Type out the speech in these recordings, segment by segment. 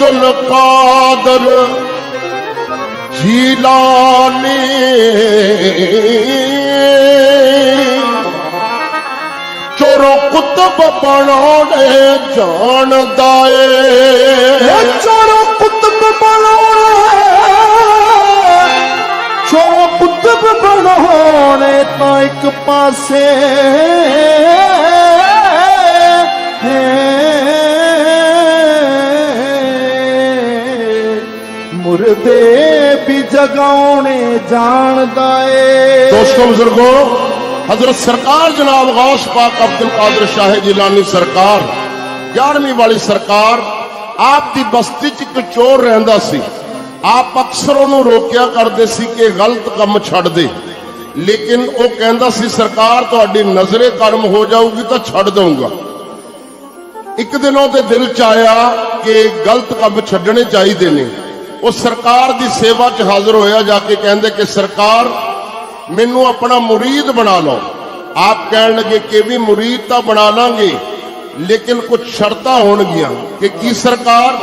ਅਬਦੁਲ ਕਾਦਰ ਜੀਲਾਨੀ ਚੋਰੋ ਕੁਤਬ ਬਣਾਉਣੇ ਜਾਣਦਾ ਏ ਚੋਰੋ ਕੁਤਬ ਬਣਾਉਣਾ ਚੋਰੋ ਕੁਤਬ ਬਣਾਉਣੇ ਤਾਂ ਇੱਕ ਪਾਸੇ ਜਗਾਉਣੇ ਜਾਣਦਾ ਏ। ਦੋਸਤੋ, ਬਜ਼ੁਰਗੋ, ਹਜ਼ਰਤ ਸਰਕਾਰ ਜਨਾਬ ਗੌਸ ਪਾਕ ਅਬਦੁਲ ਕਾਦਰ ਸ਼ਾਹ ਜਿਲਾਨੀ ਸਰਕਾਰ 11ਵੀਂ ਵਾਲੀ ਸਰਕਾਰ, ਆਪ ਦੀ ਬਸਤੀ 'ਚ ਇੱਕ ਚੋਰ ਰਹਿੰਦਾ ਸੀ। ਆਪ ਅਕਸਰ ਉਹਨੂੰ ਰੋਕਿਆ ਕਰਦੇ ਸੀ ਕਿ ਗਲਤ ਕੰਮ ਛੱਡ ਦੇ। ਲੇਕਿਨ ਉਹ ਕਹਿੰਦਾ ਸੀ, ਸਰਕਾਰ ਤੁਹਾਡੀ ਨਜ਼ਰੇ ਕਰਮ ਹੋ ਜਾਊਗੀ ਤਾਂ ਛੱਡ ਦਊਂਗਾ। ਇੱਕ ਦਿਨ ਉਹਦੇ ਦਿਲ 'ਚ ਆਇਆ ਕਿ ਗਲਤ ਕੰਮ ਛੱਡਣੇ ਚਾਹੀਦੇ ਨੇ। ਉਹ ਸਰਕਾਰ ਦੀ ਸੇਵਾ 'ਚ ਹਾਜ਼ਰ ਹੋਇਆ ਜਾ ਕੇ ਕਹਿੰਦੇ ਕਿ ਸਰਕਾਰ ਮੈਨੂੰ ਆਪਣਾ ਮੁਰੀਦ ਬਣਾ ਲਓ। ਆਪ ਕਹਿਣ ਲੱਗੇ ਕਿ ਵੀ ਮੁਰੀਦ ਤਾਂ ਬਣਾ ਲਾਂਗੇ ਲੇਕਿਨ ਕੁਝ ਸ਼ਰਤਾਂ ਹੋਣਗੀਆਂ ਕਿ ਕੀ ਸਰਕਾਰ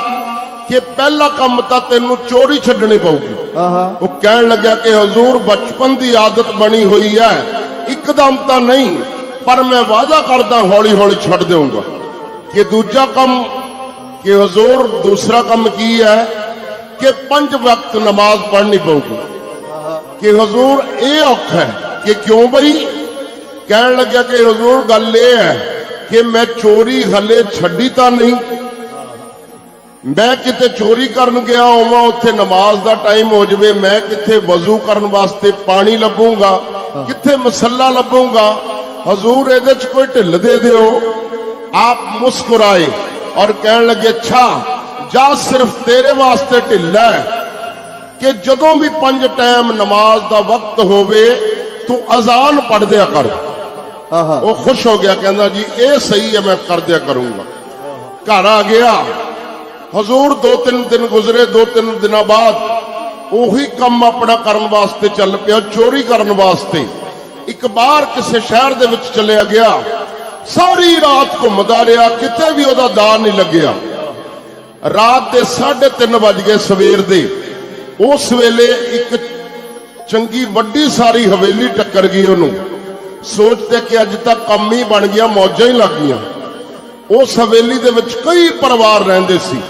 ਕਿ ਪਹਿਲਾ ਕੰਮ ਤਾਂ ਤੈਨੂੰ ਚੋਰੀ ਛੱਡਣੀ ਪਊਗੀ। ਆਹਾ। ਉਹ ਕਹਿਣ ਲੱਗਾ ਕਿ ਹਜ਼ੂਰ ਬਚਪਨ ਦੀ ਆਦਤ ਬਣੀ ਹੋਈ ਹੈ। ਇੱਕਦਮ ਤਾਂ ਨਹੀਂ ਪਰ ਮੈਂ ਵਾਅਦਾ ਕਰਦਾ ਹੌਲੀ ਹੌਲੀ ਛੱਡ ਦੇਵਾਂਗਾ ਕਿ ਦੂਜਾ ਕੰਮ ਕਿ ਹਜ਼ੂਰ ਦੂਸਰਾ ਕੰਮ ਕੀ ਹੈ? ਕਿ ਪੰਜ ਵਕਤ ਨਮਾਜ਼ ਪੜ੍ਹਨੀ ਪਊਗੀ ਕਿ ਹਜ਼ੂਰ ਇਹ ਔਖਾ ਹੈ ਕਿ ਕਿਉਂ ਬਈ ਕਹਿਣ ਲੱਗਾ ਕਿ ਹਜ਼ੂਰ ਗੱਲ ਇਹ ਹੈ ਕਿ ਮੈਂ ਚੋਰੀ ਹਲੇ ਛੱਡੀ ਤਾਂ ਨਹੀਂ ਮੈਂ ਕਿਤੇ ਚੋਰੀ ਕਰਨ ਗਿਆ ਹੋਵਾਂ ਉੱਥੇ ਨਮਾਜ਼ ਦਾ ਟਾਈਮ ਹੋ ਜਵੇ ਮੈਂ ਕਿੱਥੇ ਵਜ਼ੂ ਕਰਨ ਵਾਸਤੇ ਪਾਣੀ ਲੱਭੂੰਗਾ ਕਿੱਥੇ ਮਸੱਲਾ ਲੱਭੂੰਗਾ ਹਜ਼ੂਰ ਇਹਦੇ ਚ ਕੋਈ ਢਿੱਲ ਦੇ ਦਿਓ ਆਪ ਮੁਸਕਰਾਏ ਔਰ ਕਹਿਣ ਲੱਗੇ ਅੱਛਾ ਜਾਂ ਸਿਰਫ ਤੇਰੇ ਵਾਸਤੇ ਢਿੱਲ ਹੈ ਕਿ ਜਦੋਂ ਵੀ ਪੰਜ ਟਾਈਮ ਨਮਾਜ਼ ਦਾ ਵਕਤ ਹੋਵੇ ਤੂੰ ਅਜ਼ਾਨ ਪੜ੍ਹ ਦਿਆ ਕਰ ਆਹਾ ਉਹ ਖੁਸ਼ ਹੋ ਗਿਆ ਕਹਿੰਦਾ ਜੀ ਇਹ ਸਹੀ ਹੈ ਮੈਂ ਕਰ ਦਿਆ ਕਰੂੰਗਾ ਘਰ ਆ ਗਿਆ ਹਜ਼ੂਰ ਦੋ ਤਿੰਨ ਦਿਨ ਗੁਜ਼ਰੇ ਦੋ ਤਿੰਨ ਦਿਨਾਂ ਬਾਅਦ ਉਹੀ ਕੰਮ ਆਪਣਾ ਕਰਨ ਵਾਸਤੇ ਚੱਲ ਪਿਆ ਚੋਰੀ ਕਰਨ ਵਾਸਤੇ ਇੱਕ ਬਾਹਰ ਕਿਸੇ ਸ਼ਹਿਰ ਦੇ ਵਿੱਚ ਚਲਿਆ ਗਿਆ ਸਾਰੀ ਰਾਤ ਘੁੰਮਦਾ ਰਿਹਾ ਕਿਤੇ ਵੀ ਉਹਦਾ ਦਾਰ ਨਹੀਂ ਲੱਗਿਆ ਰਾਤ ਦੇ 3:30 ਵਜ ਗਏ ਸਵੇਰ ਦੇ। ਉਸ ਵੇਲੇ ਇੱਕ ਚੰਗੀ ਵੱਡੀ ਸਾਰੀ ਹਵੇਲੀ ਟੱਕਰ ਗਈ ਉਹਨੂੰ। ਸੋਚਦੇ ਕਿ ਅੱਜ ਤਾਂ ਕੰਮ ਹੀ ਬਣ ਗਿਆ, ਮੌਜਾਂ ਹੀ ਲੱਗ ਗਈਆਂ। ਉਸ ਹਵੇਲੀ ਦੇ ਵਿੱਚ ਕਈ ਪਰਿਵਾਰ ਰਹਿੰਦੇ ਸੀ।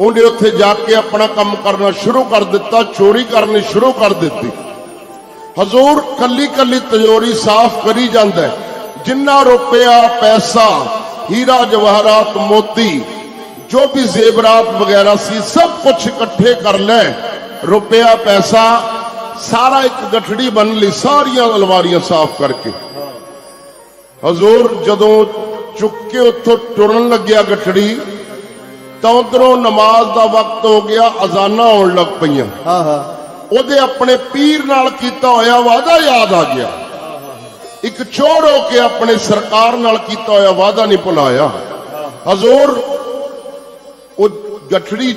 ਉਹਨੇ ਉੱਥੇ ਜਾ ਕੇ ਆਪਣਾ ਕੰਮ ਕਰਨਾ ਸ਼ੁਰੂ ਕਰ ਦਿੱਤਾ, ਚੋਰੀ ਕਰਨੀ ਸ਼ੁਰੂ ਕਰ ਦਿੱਤੀ। ਹਜ਼ੂਰ ਕੱਲੀ ਕੱਲੀ ਤਜੋਰੀ ਸਾਫ਼ ਕਰੀ ਜਾਂਦਾ ਜਿੰਨਾ ਰੁਪਇਆ, ਪੈਸਾ, ਹੀਰਾ, ਜਵਾਹਰਾਤ, ਮੋਤੀ ਜੋ ਵੀ ਜ਼ੇਵਰਾਤ ਵਗੈਰਾ ਸੀ ਸਭ ਕੁਝ ਇਕੱਠੇ ਕਰ ਲੈ ਰੁਪਇਆ ਪੈਸਾ ਸਾਰਾ ਇੱਕ ਗਠੜੀ ਬਣ ਲਈ ਸਾਰੀਆਂ ਅਲਮਾਰੀਆਂ ਸਾਫ਼ ਕਰਕੇ ਹਜ਼ੂਰ ਜਦੋਂ ਚੁੱਕ ਕੇ ਉੱਥੋਂ ਟੁਰਨ ਲੱਗਿਆ ਗਠੜੀ ਤਾਂ ਉਧਰੋਂ ਨਮਾਜ਼ ਦਾ ਵਕਤ ਹੋ ਗਿਆ ਅਜ਼ਾਨਾਂ ਆਉਣ ਲੱਗ ਪਈਆਂ ਆਹਾ ਉਹਦੇ ਆਪਣੇ ਪੀਰ ਨਾਲ ਕੀਤਾ ਹੋਇਆ ਵਾਅਦਾ ਯਾਦ ਆ ਗਿਆ ਇੱਕ ਚੋਰ ਹੋ ਕੇ ਆਪਣੇ ਸਰਕਾਰ ਨਾਲ ਕੀਤਾ ਹੋਇਆ ਵਾਅਦਾ ਨਹੀਂ ਭੁਲਾਇਆ ਹਜ਼ੂਰ وہ ਗੱਠੜੀ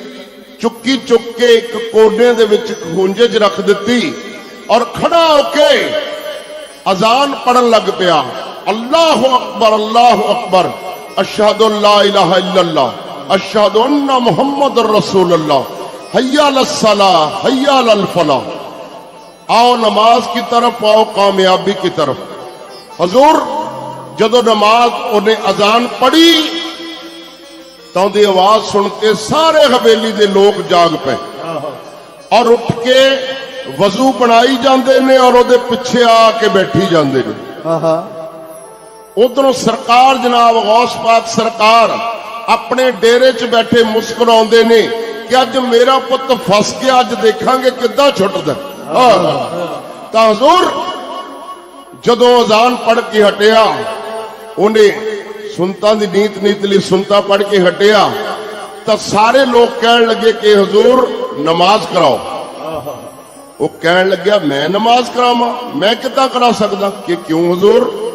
چکی ਚੁੱਕ ایک کونے ਕੋਨੇ ਦੇ ਵਿੱਚ ਖੂੰਜੇ 'ਚ ਰੱਖ ਦਿੱਤੀ ਔਰ ਖੜਾ ਹੋ ਕੇ اذان پڑھن لگ پیا اللہ اکبر اللہ اکبر اشہد اللہ الہ الا اللہ اشہد ان محمد رسول اللہ حیا للصلاح حیا للفلاح آؤ نماز کی طرف آؤ کامیابی کی طرف حضور جدو نماز انہیں اذان پڑھی ਤਾਂ ਉਹਦੀ ਆਵਾਜ਼ ਸੁਣ ਕੇ ਸਾਰੇ ਹਵੇਲੀ ਦੇ ਲੋਕ ਜਾਗ ਪਏ। ਔਰ ਉੱਠ ਕੇ ਵਜ਼ੂ ਬਣਾਈ ਜਾਂਦੇ ਨੇ ਔਰ ਉਹਦੇ ਪਿੱਛੇ ਆ ਕੇ ਬੈਠੀ ਜਾਂਦੇ ਨੇ। ਆਹਾ। ਉਧਰੋਂ ਸਰਕਾਰ ਜਨਾਬ ਗੌਸ ਪਾਕ ਸਰਕਾਰ ਆਪਣੇ ਡੇਰੇ 'ਚ ਬੈਠੇ ਮੁਸਕਰਾਉਂਦੇ ਨੇ ਕਿ ਅੱਜ ਮੇਰਾ ਪੁੱਤ ਫਸ ਗਿਆ ਅੱਜ ਦੇਖਾਂਗੇ ਕਿੱਦਾਂ ਛੁੱਟਦਾ। ਆਹ। ਤਾਂ ਹਜ਼ੂਰ ਜਦੋਂ ਅਜ਼ਾਨ ਪੜ੍ਹ ਕੇ ਹਟਿਆ ਉਹਨੇ ਸੁਨਤਾਂ ਦੀ ਨੀਤ ਨੀਤ ਲਈ ਸੁਨਤਾ ਪੜ੍ਹ ਕੇ ਹਟਿਆ, ਤਾਂ ਸਾਰੇ ਲੋਕ ਕਹਿਣ ਲੱਗੇ ਕਿ ਹਜ਼ੂਰ ਨਮਾਜ਼ ਕਰਾਓ। ਉਹ ਕਹਿਣ ਲੱਗਿਆ, ਮੈਂ ਨਮਾਜ਼ ਕਰਾਵਾਂ, ਮੈਂ ਕਿੱਦਾਂ ਕਰਾ ਸਕਦਾ? ਕਿ ਕਿਉਂ ਹਜ਼ੂਰ?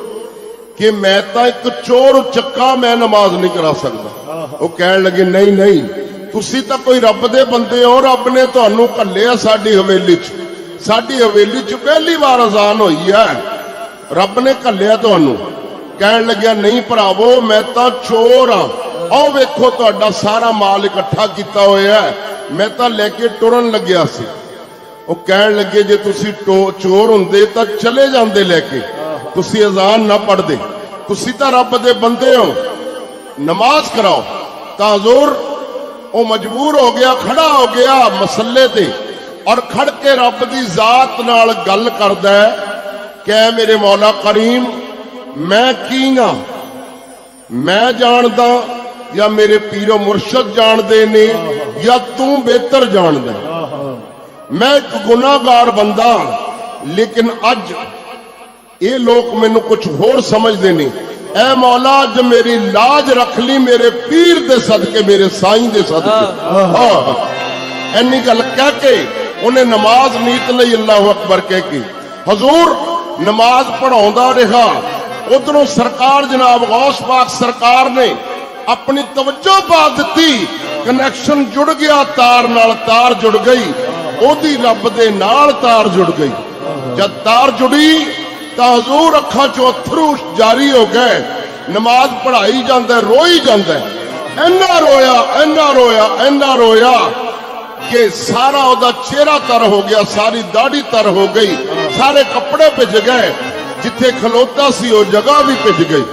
ਕਿ ਮੈਂ ਤਾਂ ਇੱਕ ਚੋਰ ਚੱਕਾ ਮੈਂ ਨਮਾਜ਼ ਨਹੀਂ ਕਰਾ ਸਕਦਾ। ਉਹ ਕਹਿਣ ਲੱਗੇ, ਨਹੀਂ ਨਹੀਂ, ਤੁਸੀਂ ਤਾਂ ਕੋਈ ਰੱਬ ਦੇ ਬੰਦੇ ਹੋ, ਰੱਬ ਨੇ ਤੁਹਾਨੂੰ ਘੱਲਿਆ ਸਾਡੀ ਹਵੇਲੀ 'ਚ। ਸਾਡੀ ਹਵੇਲੀ 'ਚ ਪਹਿਲੀ ਵਾਰ ਅਜ਼ਾਨ ਹੋਈ ਹੈ। ਰੱਬ ਨੇ ਘੱਲਿਆ ਤੁਹਾਨੂੰ। ਕਹਿਣ ਲੱਗਿਆ, ਨਹੀਂ ਭਰਾਵੋ, ਮੈਂ ਤਾਂ ਚੋਰ ਆ। ਆਓ ਵੇਖੋ, ਤੁਹਾਡਾ ਸਾਰਾ ਮਾਲ ਇਕੱਠਾ ਕੀਤਾ ਹੋਇਆ ਮੈਂ ਤਾਂ ਲੈ ਕੇ ਟੁਰਨ ਲੱਗਿਆ ਸੀ। ਉਹ ਕਹਿਣ ਲੱਗੇ, ਜੇ ਤੁਸੀਂ ਟੋ- ਚੋਰ ਹੁੰਦੇ ਤਾਂ ਚਲੇ ਜਾਂਦੇ ਲੈ ਕੇ। ਤੁਸੀਂ ਅਜ਼ਾਨ ਨਾ ਪੜਦੇ ਤੁਸੀਂ ਤਾਂ ਰੱਬ ਦੇ ਬੰਦੇ ਹੋ। ਨਮਾਜ਼ ਕਰਾਓ। ਤਾਂ ਜ਼ੋਰ, ਉਹ ਮਜਬੂਰ ਹੋ ਗਿਆ, ਖੜਾ ਹੋ ਗਿਆ ਮਸੱਲੇ ਤੇ ਔਰ ਖੜ ਕੇ ਰੱਬ ਦੀ ਜ਼ਾਤ ਨਾਲ ਗੱਲ ਕਰਦਾ ਹੈ ਕਿ ਮੇਰੇ ਮੌਲਾ ਕਰੀਮ ਮੈਂ ਕੀ ਹਾਂ ਮੈਂ ਜਾਣਦਾ ਜਾਂ ਮੇਰੇ ਪੀਰੋ ਮੁਰਸ਼ਦ ਜਾਣਦੇ ਨੇ ਜਾਂ ਤੂੰ ਬਿਹਤਰ ਜਾਣਦਾ ਮੈਂ ਇੱਕ ਗੁਨਾਹਗਾਰ ਬੰਦਾ ਹਾਂ, ਲੇਕਿਨ ਅੱਜ ਇਹ ਲੋਕ ਮੈਨੂੰ ਕੁਝ ਹੋਰ ਸਮਝਦੇ ਨੇ ਐ ਮੌਲਾ ਅੱਜ ਮੇਰੀ ਲਾਜ ਰੱਖ ਲਈ ਮੇਰੇ ਪੀਰ ਦੇ ਸਦਕੇ ਮੇਰੇ ਸਾਈਂ ਦੇ ਸਦਕੇ ਹਾਂ ਐਨੀ ਗੱਲ ਕਹਿ ਕੇ ਉਹਨੇ ਨਮਾਜ਼ ਨੀਤ ਲਈ ਅੱਲਾਹੁ ਅਕਬਰ ਕਹਿ ਕੇ ਹਜ਼ੂਰ ਨਮਾਜ਼ ਪੜਾਉਂਦਾ ਰਿਹਾ ਉਧਰੋਂ ਸਰਕਾਰ ਜਨਾਬ ਗੌਸ ਪਾਕ ਸਰਕਾਰ ਨੇ ਆਪਣੀ ਤਵੱਜੋ ਪਾ ਦਿੱਤੀ ਕਨੈਕਸ਼ਨ ਜੁੜ ਗਿਆ, ਤਾਰ ਨਾਲ ਤਾਰ ਜੁੜ ਗਈ, ਉਹਦੀ ਰੱਬ ਦੇ ਨਾਲ ਤਾਰ ਜੁੜ ਗਈ। ਜਦ ਤਾਰ ਜੁੜੀ, ਤਾਂ ਹਜ਼ੂਰ ਅੱਖਾਂ ਚੋਂ ਅਥਰੂ ਜਾਰੀ ਹੋ ਗਏ, ਨਮਾਜ਼ ਪੜ੍ਹਾਈ ਜਾਂਦਾ, ਰੋਈ ਜਾਂਦਾ। ਇੰਨਾ ਰੋਇਆ ਇੰਨਾ ਰੋਇਆ ਇੰਨਾ ਰੋਇਆ ਕਿ ਸਾਰਾ ਉਹਦਾ ਚਿਹਰਾ ਤਰ ਹੋ ਗਿਆ, ਸਾਰੀ ਦਾੜੀ ਤਰ ਹੋ ਗਈ, ਸਾਰੇ ਕੱਪੜੇ ਭਿੱਜ ਗਏ ਜਿੱਥੇ ਖਲੋਤਾ ਸੀ, ਉਹ ਜਗ੍ਹਾ ਵੀ ਭਿੱਜ ਗਈ।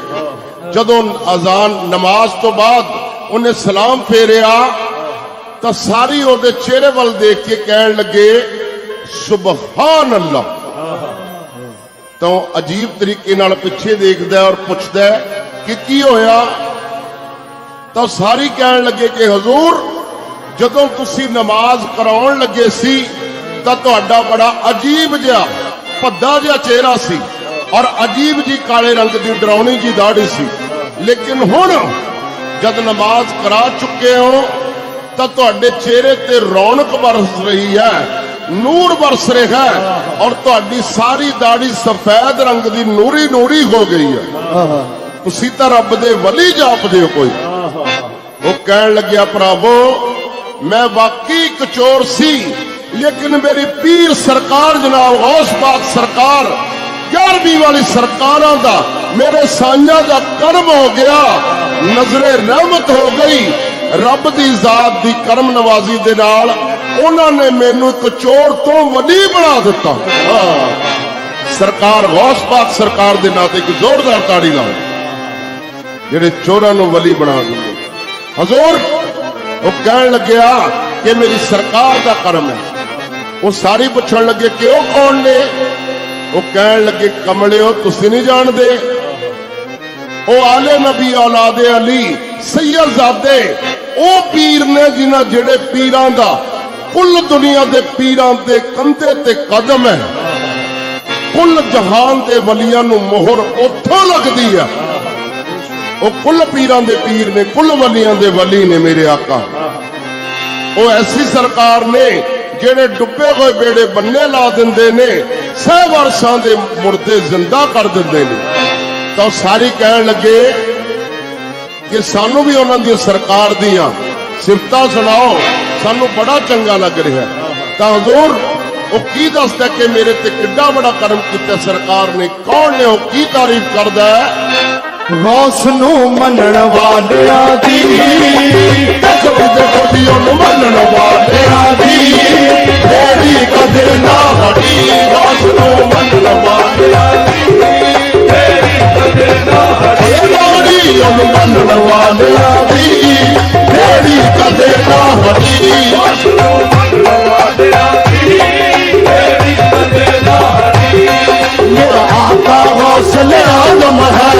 ਜਦੋਂ ਅਜ਼ਾਨ ਨਮਾਜ਼ ਤੋਂ ਬਾਅਦ ਉਹਨੇ ਸਲਾਮ ਫੇਰਿਆ, ਤਾਂ ਸਾਰੀ ਉਹਦੇ ਚਿਹਰੇ ਵੱਲ ਦੇਖ ਕੇ ਕਹਿਣ ਲੱਗੇ ਸੁਬਹਾਨ ਅੱਲਾ ਤਾਂ ਉਹ ਅਜੀਬ ਤਰੀਕੇ ਨਾਲ ਪਿੱਛੇ ਦੇਖਦਾ ਔਰ ਪੁੱਛਦਾ ਕਿ ਕੀ ਹੋਇਆ? ਤਾਂ ਸਾਰੀ ਕਹਿਣ ਲੱਗੇ ਕਿ, ਹਜ਼ੂਰ, ਜਦੋਂ ਤੁਸੀਂ ਨਮਾਜ਼ ਕਰਾਉਣ ਲੱਗੇ ਸੀ, ਤਾਂ ਤੁਹਾਡਾ ਬੜਾ ਅਜੀਬ ਜਿਹਾ, ਭੱਦਾ ਜਿਹਾ ਚਿਹਰਾ ਸੀ। ਔਰ ਅਜੀਬ ਜੀ ਕਾਲੇ ਰੰਗ ਦੀ ਡਰਾਉਣੀ ਜੀ ਦਾੜੀ ਸੀ। ਲੇਕਿਨ ਹੁਣ ਜਦ ਨਮਾਜ਼ ਕਰਾ ਚੁੱਕੇ ਹੋ, ਤਾਂ ਤੁਹਾਡੇ ਚਿਹਰੇ ਤੇ ਰੌਣਕ ਵਰਸ ਰਹੀ ਹੈ, ਨੂਰ ਵਰਸ ਰਿਹਾ ਔਰ ਤੁਹਾਡੀ ਸਾਰੀ ਦਾੜੀ ਸਫੈਦ ਰੰਗ ਦੀ ਨੂਰੀ ਨੂਰੀ ਹੋ ਗਈ ਹੈ। ਤੁਸੀਂ ਤਾਂ ਰੱਬ ਦੇ ਵਲੀ ਜਾਪਦੇ ਹੋ ਕੋਈ। ਉਹ ਕਹਿਣ ਲੱਗਿਆ ਭਰਾਵੋ ਮੈਂ ਵਾਕਈ ਇੱਕ ਚੋਰ ਸੀ, ਲੇਕਿਨ ਮੇਰੀ ਪੀਰ ਸਰਕਾਰ ਜਨਾਬ ਗੌਸ ਪਾਕ ਸਰਕਾਰ 11ਵੀਂ ਵਾਲੀ ਸਰਕਾਰਾਂ ਦਾ ਮੇਰੇ ਸਾਂਝਾ ਦਾ ਕਰਮ ਹੋ ਗਿਆ, ਨਜ਼ਰੇ ਰਹਿਮਤ ਹੋ ਗਈ, ਰੱਬ ਦੀ ਜ਼ਾਤ ਦੀ ਕਰਮ ਨਵਾਜ਼ੀ ਦੇ ਨਾਲ ਉਹਨਾਂ ਨੇ ਮੈਨੂੰ ਇੱਕ ਚੋਰ ਤੋਂ ਵਲੀ ਬਣਾ ਦਿੱਤਾ। ਸਰਕਾਰ ਗੌਸ ਪਾਕ ਸਰਕਾਰ ਦੇ ਨਾਂ ਤੇ ਇੱਕ ਜ਼ੋਰਦਾਰ ਤਾੜੀ ਲਾਓ, ਜਿਹੜੇ ਚੋਰਾਂ ਨੂੰ ਵਲੀ ਬਣਾ ਦਿੰਦੇ। ਹਜ਼ੂਰ, ਉਹ ਕਹਿਣ ਲੱਗਿਆ ਕਿ ਮੇਰੀ ਸਰਕਾਰ ਦਾ ਕਰਮ ਹੈ। ਉਹ ਸਾਰੀ ਪੁੱਛਣ ਲੱਗੇ ਕਿ ਉਹ ਕੌਣ ਨੇ? ਉਹ ਕਹਿਣ ਲੱਗੇ, ਕਮਲਿਓ, ਤੁਸੀਂ ਨਹੀਂ ਜਾਣਦੇ। ਉਹ ਆਲੇ ਨਬੀ ਔਲਾਦੇ ਅਲੀ ਸੈਯਦਜ਼ਾਦੇ ਉਹ ਪੀਰ ਨੇ ਜਿਨ੍ਹਾਂ ਜਿਹੜੇ ਪੀਰਾਂ ਦਾ ਕੁੱਲ ਦੁਨੀਆ ਦੇ ਪੀਰਾਂ ਦੇ ਕੰਧੇ ਤੇ ਕਦਮ ਹੈ। ਕੁੱਲ ਜਹਾਨ ਦੇ ਵਲੀਆਂ ਨੂੰ ਮੋਹਰ ਉੱਥੋਂ ਲੱਗਦੀ ਹੈ ਉਹ ਕੁੱਲ ਪੀਰਾਂ ਦੇ ਪੀਰ ਨੇ, ਕੁੱਲ ਵਲੀਆਂ ਦੇ ਵਲੀ ਨੇ ਮੇਰੇ ਆਕਾ। ਉਹ ਐਸੀ ਸਰਕਾਰ ਨੇ ਜਿਹੜੇ ਡੁੱਬੇ ਹੋਏ ਬੇੜੇ ਬੰਨੇ ਲਾ ਦਿੰਦੇ ਨੇ ਸਹਿ ਵਰਸਾਂ ਦੇ ਮੁਰਦੇ ਜ਼ਿੰਦਾ ਕਰ ਦਿੰਦੇ ਨੇ। ਤਾਂ ਸਾਰੀ ਕਹਿਣ ਲੱਗੇ ਕਿ ਸਾਨੂੰ ਵੀ ਉਹਨਾਂ ਦੀ ਸਰਕਾਰ ਦੀਆਂ ਸਿਫਤਾਂ ਸੁਣਾਓ ਸਾਨੂੰ ਬੜਾ ਚੰਗਾ ਲੱਗ ਰਿਹਾ। ਤਾਂ ਹਜ਼ੂਰ ਉਹ ਕੀ ਦੱਸਦਾ ਕਿ ਮੇਰੇ ਤੇ ਕਿੱਡਾ ਬੜਾ ਕਰਮ ਕੀਤਾ ਸਰਕਾਰ ਨੇ? ਕੌਣ ਨੇ ਉਹ ਕੀ ਤਾਰੀਫ ਕਰਦਾ? ਰੌਸ ਨੂੰ ਮੰਨਣ ਵਾਲਿਆਂ ਦੀ। ਕਸਮ ਦੇ ਖੋਦੀ ਉਹਨੂੰ ਮੰਨਣ ਵਾਲਿਆਂ ਦੀ ਤੇਰੀ ਕਦਰ ਨਾ ਹਟੀ ਰਾਸ ਨੂੰ ਮੰਨਣ ਵਾਲਿਆਂ ਦੀ ਤੇਰੀ ਕਦਰ ਨਾ ਹਟੀ ਮੇਰਾ ਆਕਾ ਹੌਸਲੇ ਆਲਮ ਹੈ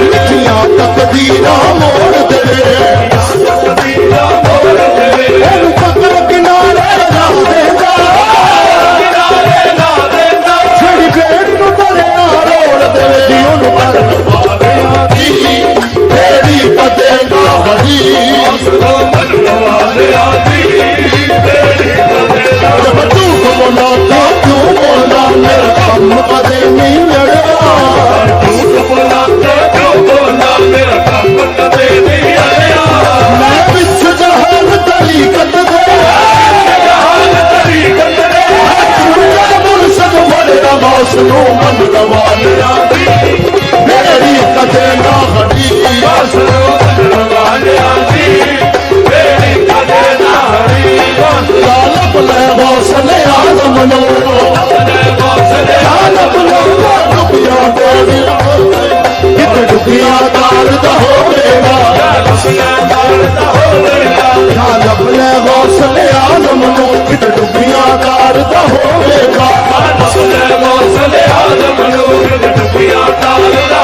ਮਿੱਠੀਆਂ ਤਕਦੀਰਾਂ ਮੋੜ ਦੇ। ਕਰਮ ਨੂੰ ਕਿਤੇ ਡੁੱਬੀਆਂ ਤਾਰਦਾ ਹੋਵੇਗਾ। ਮਸਲੇ ਮੌਸਲੇ ਆਦਮ ਨੂੰ ਕਿਤੇ ਡੁੱਬੀਆਂ ਤਾਰਦਾ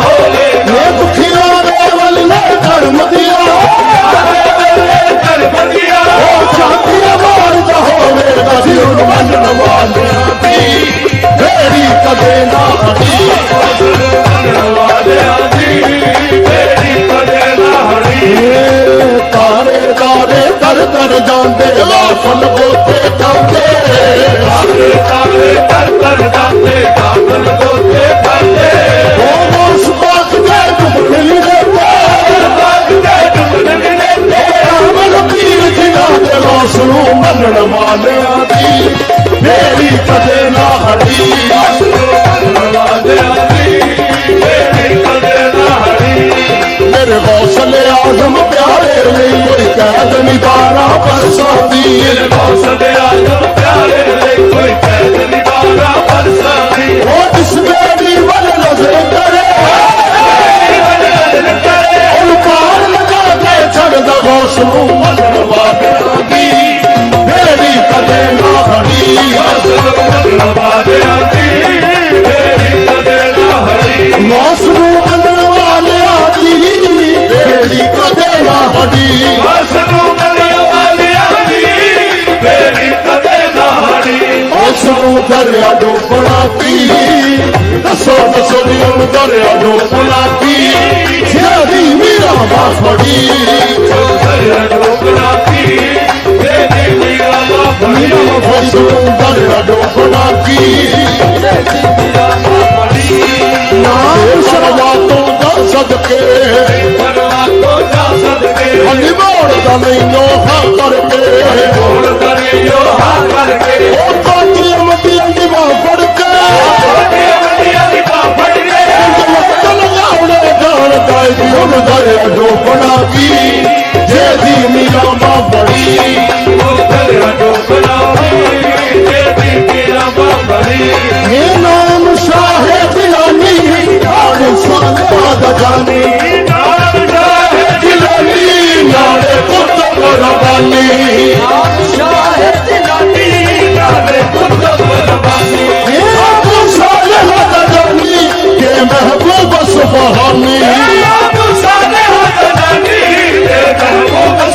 ਦਰਿਆ ਡੋਬਣਾ ਪੀ ਦੱਸੋ ਦੱਸੋ ਨਿਯਮ ਦਰਿਆ ਡੋਬਣਾ ਪੀ ਸਿਆਦੀ ਮੀਰਾ ਬਾਸੜੀ ਦਰਿਆ Mlima mafaso ndani ya dongo laki ਨਾਮ ਸਰਵਾਤੋਂ ਦਾ ਸਦਕੇ ਹੱਲੀ ਮੋੜਦਾ ਨਹੀਂ ਲੋਹਾ ਕਰਕੇ ਮੋੜਦਾ ਨਹੀਂ ਲੋਹਾ ਕਰਕੇ ਉਹ ਕਾਤਰੀ ਮਤੀ ਅੰਦੀ ਮਾਂ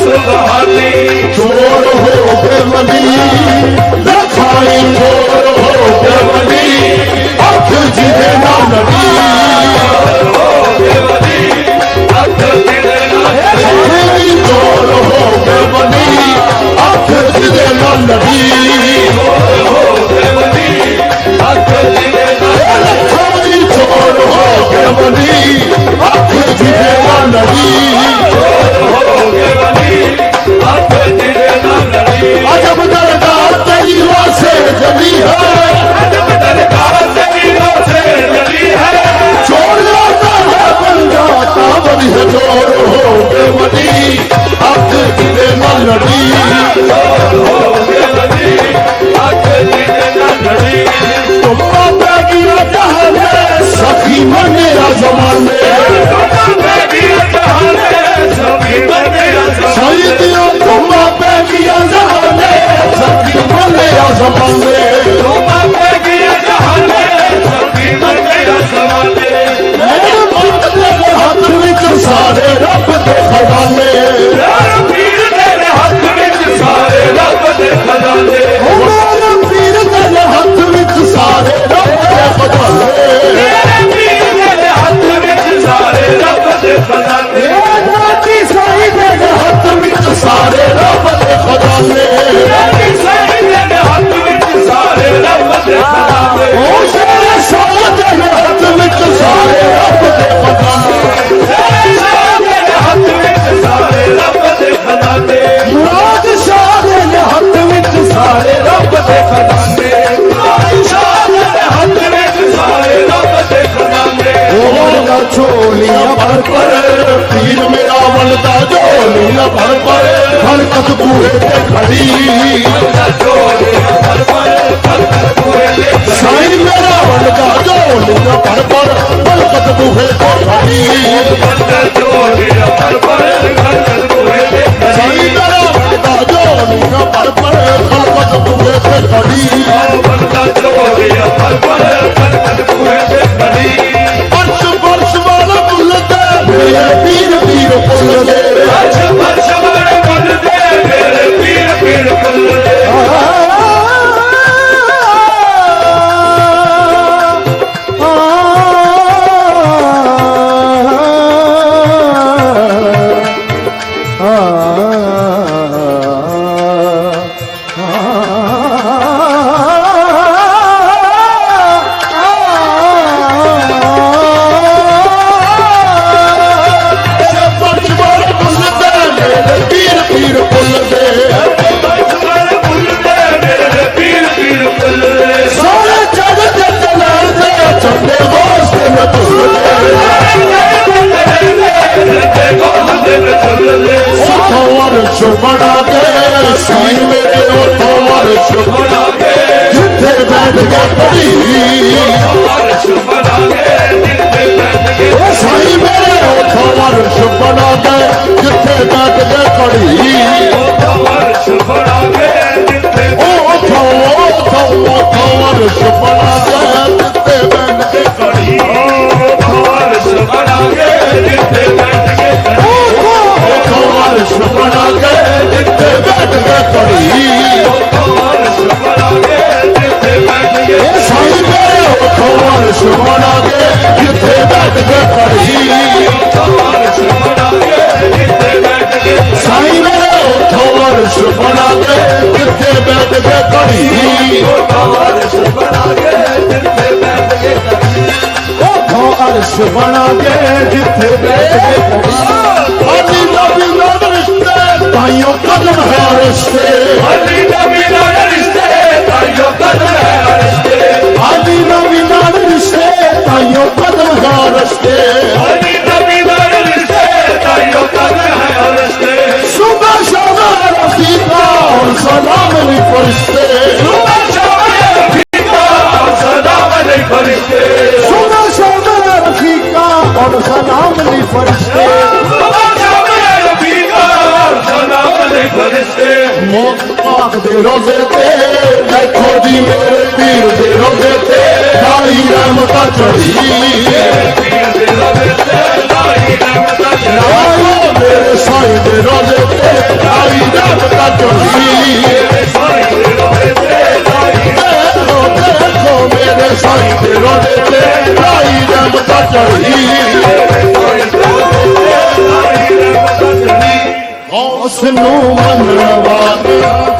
ਸੁਭਾਨੇ ਛੋੜ ਹੋ ਬ੍ਰਹਮਣੀ ਲਖਾਈ ਛੋੜ ਹੋ ਬ੍ਰਹਮਣੀ ਅੱਖ ਜਿਹਦੇ ਨਾਲ ਨਦੀ ਹੋ ਬ੍ਰਹਮਣੀ ਅੱਖ ਜਿਹਦੇ ਨਾਲ ਨਦੀ ਛੋੜ ਹੋ ਬ੍ਰਹਮਣੀ ਅੱਖ ਜਿਹਦੇ ਨਾਲ ਨਦੀ ਹੋ ਬ੍ਰਹਮਣੀ ਅੱਖ ਜਿਹਦੇ ਨਾਲ ਲਖਾਈ ਛੋੜ ਹੋ ਬ੍ਰਹਮਣੀ ਅੱਖ ਜਿਹਦੇ ਨਾਲ ਨਦੀ Hallelujah oh, ਤੱਕ ਪੂਰੇ ਤੇ ਖੜੀ ਸਾਈਂ ਮੇਰਾ ਵੱਡਾ ਢੋਲੀਆਂ ਪਰ ਪਰ ਬਲਕਤ ਬੂਹੇ ਤੇ ਖੜੀ ਸਾਈਂ ਮੇਰਾ ਵੱਡਾ ਢੋਲੀਆਂ ਪਰ ਪਰ ਬਲਕਤ ਬੂਹੇ ਤੇ ਖੜੀ ਬਲਕਤ ਢੋਲੀਆਂ ਪਰ ਪਰ ਬਲਕਤ ਬੂਹੇ ਤੇ ਖੜੀ ਤਾਈਓ ਕਦਮ ਹੈ ਰਿਸ਼ਤੇ ਹਾਲੀ ਨਵੀਂ ਨਾਲ ਰਿਸ਼ਤੇ ਤਾਈਓ ਕਦਮ ਹੈ ਰਿਸ਼ਤੇ ਹਾਲੀ ਨਵੀਂ ਨਾਲ ਰਿਸ਼ਤੇ ਦੇ ਰੋਜ਼ੇ ਤੇ ਦੇਖੋ ਜੀ ਮੇਰੇ ਪੀਰ ਦੇ ਰੋਜ਼ੇ ਤੇ, ਕਾਲੀ ਰਾਮ ਤਾਂ ਚੜੀ ਮੇਰੇ ਸਾਈਂ ਦੇ ਰੋਜ਼ੇ ਤੇ, ਕਾਲੀ ਰਾਮ ਤਾਂ ਚੜੀ ਮੇਰੇ ਸਾਈਂ ਦੇ ਰੋਜ਼ੇ ਤੇ, ਕਾਲੀ ਰਾਮ ਤਾਂ ਚੜੀ ਉਸ ਨੂੰ ਮੰਨਵਾ ਦੇ